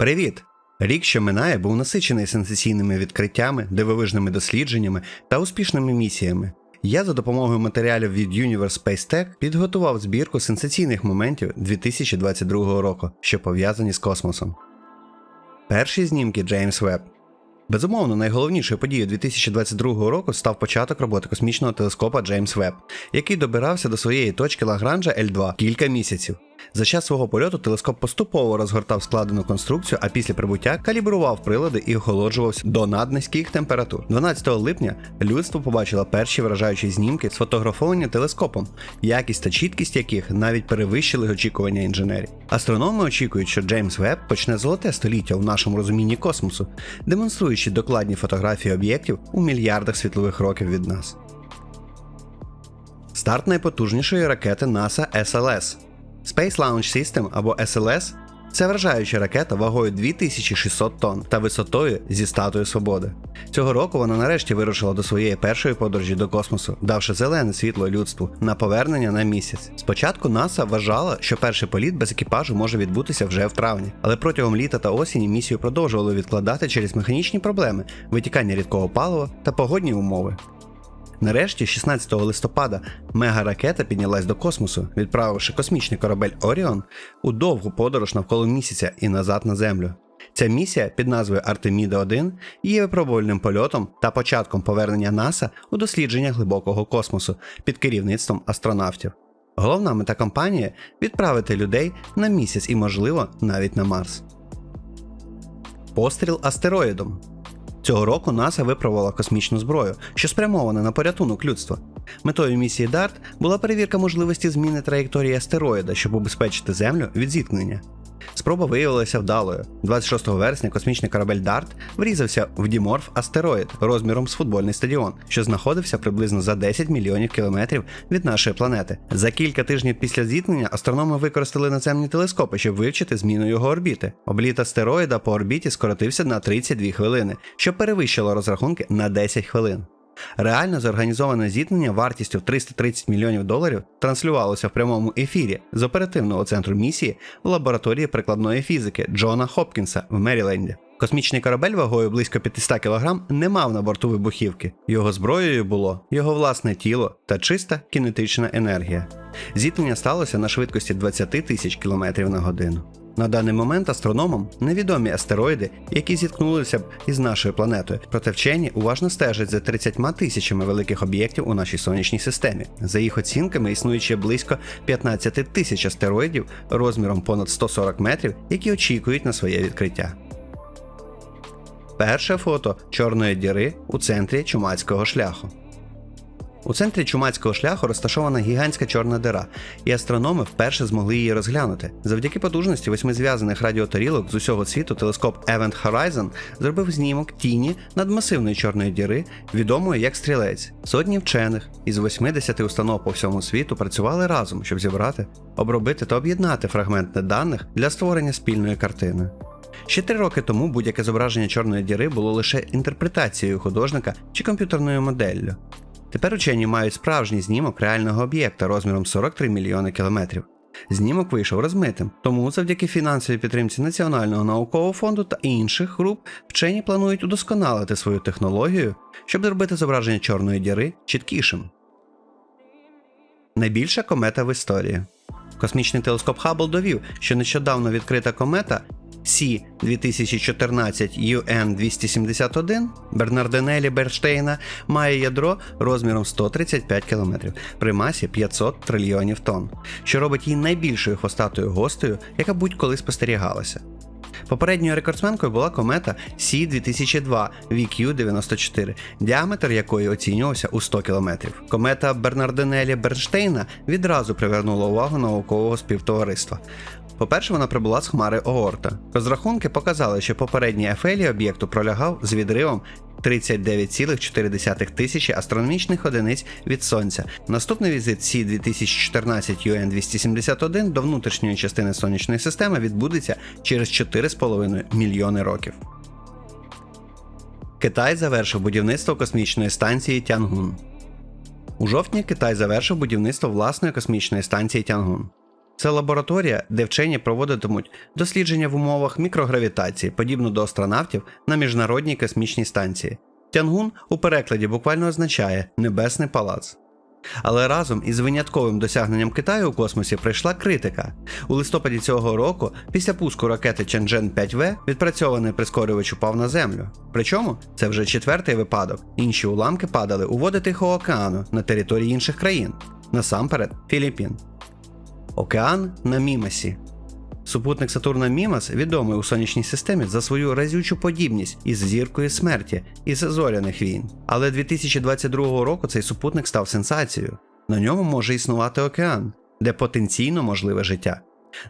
Привіт! Рік, що минає, був насичений сенсаційними відкриттями, дивовижними дослідженнями та успішними місіями. Я за допомогою матеріалів від Universe Space Tech підготував збірку сенсаційних моментів 2022 року, що пов'язані з космосом. Перші знімки Джеймс Веб. Безумовно, найголовнішою подією 2022 року став початок роботи космічного телескопа Джеймс Веб, який добирався до своєї точки Лагранжа L2 кілька місяців. За час свого польоту телескоп поступово розгортав складену конструкцію, а після прибуття калібрував прилади і охолоджувався до наднизьких температур. 12 липня людство побачило перші вражаючі знімки, сфотографовані телескопом, якість та чіткість яких навіть перевищили очікування інженерів. Астрономи очікують, що Джеймс Веб почне золоте століття у нашому розумінні космосу, демонструючи докладні фотографії об'єктів у мільярдах світлових років від нас. Старт найпотужнішої ракети NASA SLS Space Launch System або SLS це вражаюча ракета вагою 2600 тонн та висотою зі статуї свободи. Цього року вона нарешті вирушила до своєї першої подорожі до космосу, давши зелене світло людству на повернення на місяць. Спочатку НАСА вважала, що перший політ без екіпажу може відбутися вже в травні, але протягом літа та осені місію продовжували відкладати через механічні проблеми, витікання рідкого палива та погодні умови. Нарешті, 16 листопада, мегаракета піднялась до космосу, відправивши космічний корабель Оріон у довгу подорож навколо місяця і назад на Землю. Ця місія під назвою Артеміда 1 є випробувальним польотом та початком повернення НАСА у дослідження глибокого космосу під керівництвом астронавтів. Головна мета кампанії відправити людей на місяць і, можливо, навіть на Марс. Постріл астероїдом. Цього року НАСА випробувала космічну зброю, що спрямована на порятунок людства. Метою місії DART була перевірка можливості зміни траєкторії астероїда, щоб убезпечити Землю від зіткнення. Спроба виявилася вдалою. 26 вересня космічний корабель DART врізався в діморф астероїд розміром з футбольний стадіон, що знаходився приблизно за 10 мільйонів кілометрів від нашої планети. За кілька тижнів після зіткнення астрономи використали наземні телескопи, щоб вивчити зміну його орбіти. Обліт астероїда по орбіті скоротився на 32 хвилини, що перевищило розрахунки на 10 хвилин. Реально зорганізоване зіткнення вартістю 330 мільйонів доларів транслювалося в прямому ефірі з оперативного центру місії в лабораторії прикладної фізики Джона Хопкінса в Меріленді. Космічний корабель вагою близько 500 кг не мав на борту вибухівки. Його зброєю було його власне тіло та чиста кінетична енергія. Зіткнення сталося на швидкості 20 тисяч км на годину. На даний момент астрономам невідомі астероїди, які зіткнулися б із нашою планетою, проте вчені уважно стежать за 30 тисячами великих об'єктів у нашій сонячній системі. За їх оцінками існує ще близько 15 тисяч астероїдів розміром понад 140 метрів, які очікують на своє відкриття. Перше фото чорної діри у центрі чумацького шляху. У центрі чумацького шляху розташована гігантська чорна дира, і астрономи вперше змогли її розглянути. Завдяки потужності восьми зв'язаних радіотарілок з усього світу телескоп Event Horizon зробив знімок тіні надмасивної чорної діри, відомої як стрілець. Сотні вчених із 80 установ по всьому світу працювали разом, щоб зібрати, обробити та об'єднати фрагменти даних для створення спільної картини. Ще три роки тому будь-яке зображення чорної діри було лише інтерпретацією художника чи комп'ютерною моделлю. Тепер учені мають справжній знімок реального об'єкта розміром 43 мільйони кілометрів. Знімок вийшов розмитим, тому завдяки фінансовій підтримці Національного наукового фонду та інших груп вчені планують удосконалити свою технологію, щоб зробити зображення чорної діри чіткішим. Найбільша комета в історії. Космічний телескоп Хаббл довів, що нещодавно відкрита комета Сі 2014 UN 271 Бернардинелі Берштейна має ядро розміром 135 км при масі 500 трильйонів тонн, що робить її найбільшою хвостатою гостею, яка будь-коли спостерігалася. Попередньою рекордсменкою була комета Сі 2002 VQ94, діаметр якої оцінювався у 100 км. Комета Бернардинелі Бернштейна відразу привернула увагу наукового співтовариства. По-перше, вона прибула з хмари Оорта. Розрахунки показали, що попередній ефелі об'єкту пролягав з відривом 39,4 тисячі астрономічних одиниць від Сонця. Наступний візит Сі 2014 UN 271 до внутрішньої частини сонячної системи відбудеться через 4,5 мільйони років. Китай завершив будівництво космічної станції Тянгун. У жовтні Китай завершив будівництво власної космічної станції Тянгун. Це лабораторія, де вчені проводитимуть дослідження в умовах мікрогравітації, подібно до астронавтів на міжнародній космічній станції. Тянгун у перекладі буквально означає Небесний палац. Але разом із винятковим досягненням Китаю у космосі прийшла критика. У листопаді цього року, після пуску ракети Ченджен 5В, відпрацьований прискорювач упав на землю. Причому це вже четвертий випадок. Інші уламки падали у води Тихого океану на території інших країн, насамперед Філіппін. Океан на Мімасі. Супутник Сатурна Мімас відомий у сонячній системі за свою разючу подібність із зіркою смерті із зоряних війн. Але 2022 року цей супутник став сенсацією. На ньому може існувати океан, де потенційно можливе життя.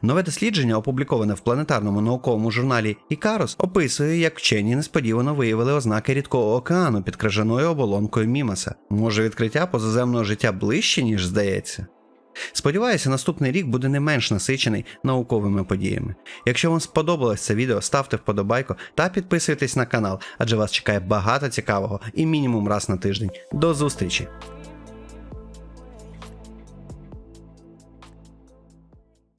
Нове дослідження, опубліковане в планетарному науковому журналі Ікарос, описує, як вчені несподівано виявили ознаки рідкого океану під крижаною оболонкою Мімаса. Може, відкриття позаземного життя ближче, ніж здається? Сподіваюся, наступний рік буде не менш насичений науковими подіями. Якщо вам сподобалось це відео, ставте вподобайку та підписуйтесь на канал, адже вас чекає багато цікавого і мінімум раз на тиждень. До зустрічі!